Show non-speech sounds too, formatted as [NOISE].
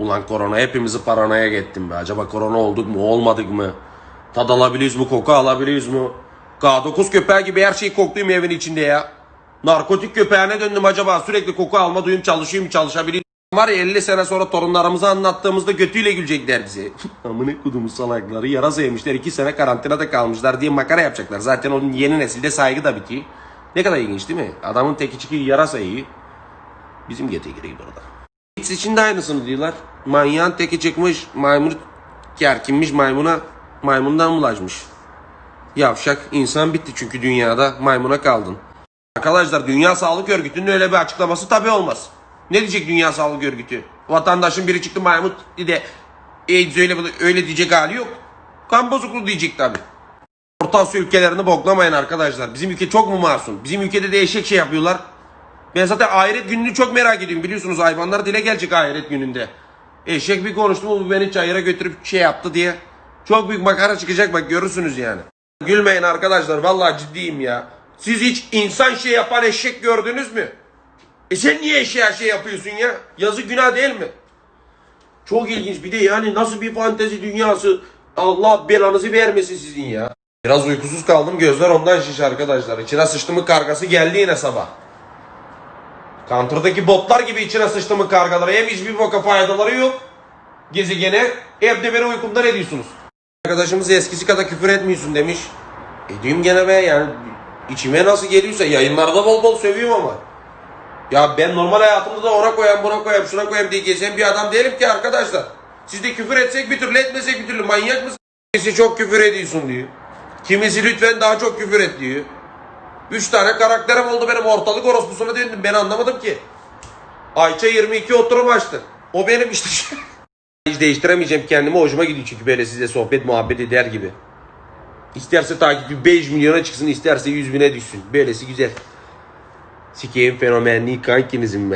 Ulan korona hepimizi paranoya ettin be. Acaba korona olduk mu olmadık mı? Tad alabiliyoruz mu? Koku alabiliyoruz mu? K9 köpeği gibi her şeyi kokluyum evin içinde ya. Narkotik köpeğine döndüm acaba. Sürekli koku alma duyum çalışayım çalışabiliyorum. Var ya 50 sene sonra torunlarımıza anlattığımızda götüyle gülecekler bize. [LAUGHS] Amına kudumu salakları yarasa yemişler 2 sene karantinada kalmışlar diye makara yapacaklar. Zaten onun yeni nesilde saygı da bitiyor. Ne kadar ilginç değil mi? Adamın teki çıkıyor yarasa yiyor. Bizim gete gireyim orada. X için de aynısını diyorlar. Manyağın teki çıkmış, maymun kerkinmiş maymuna, maymundan bulaşmış. Yavşak, insan bitti çünkü dünyada maymuna kaldın. Arkadaşlar Dünya Sağlık Örgütü'nün öyle bir açıklaması tabii olmaz. Ne diyecek Dünya Sağlık Örgütü? Vatandaşın biri çıktı maymun de AIDS öyle, öyle diyecek hali yok. Kan bozukluğu diyecek tabii. Orta Asya ülkelerini boklamayın arkadaşlar. Bizim ülke çok mu masum? Bizim ülkede de eşek şey yapıyorlar. Ben zaten ahiret gününü çok merak ediyorum. Biliyorsunuz hayvanlar dile gelecek ahiret gününde. Eşek bir konuştu mu bu beni çayıra götürüp şey yaptı diye. Çok büyük makara çıkacak bak görürsünüz yani. Gülmeyin arkadaşlar vallahi ciddiyim ya. Siz hiç insan şey yapan eşek gördünüz mü? E sen niye eşeğe şey yapıyorsun ya? Yazık günah değil mi? Çok ilginç bir de yani nasıl bir fantezi dünyası. Allah belanızı vermesin sizin ya. Biraz uykusuz kaldım gözler ondan şiş arkadaşlar. İçine sıçtımı kargası geldi yine sabah. Counter'daki botlar gibi içine sıçtımı kargaları hem hiçbir boka faydaları yok. Gezegene hem de beni uykumdan ediyorsunuz. Arkadaşımız eskisi kadar küfür etmiyorsun demiş. Ediyorum gene be yani içime nasıl geliyorsa yayınlarda bol bol sövüyorum ama. Ya ben normal hayatımda da ona koyayım buna koyayım şuna koyayım diye gezen bir adam değilim ki arkadaşlar. Siz de küfür etsek bir türlü etmesek bir türlü manyak mısın? Kimisi çok küfür ediyorsun diyor. Kimisi lütfen daha çok küfür et diyor. Üç tane karakterim oldu benim ortalık orospusuna döndüm ben anlamadım ki. Ayça 22 oturum açtı. O benim işte. [LAUGHS] Hiç değiştiremeyeceğim kendimi hoşuma gidiyor çünkü böyle size sohbet muhabbet eder gibi. İsterse takipçi 5 milyona çıksın isterse 100 bine düşsün. Böylesi güzel. Sikeyim fenomenliği kankinizim ben.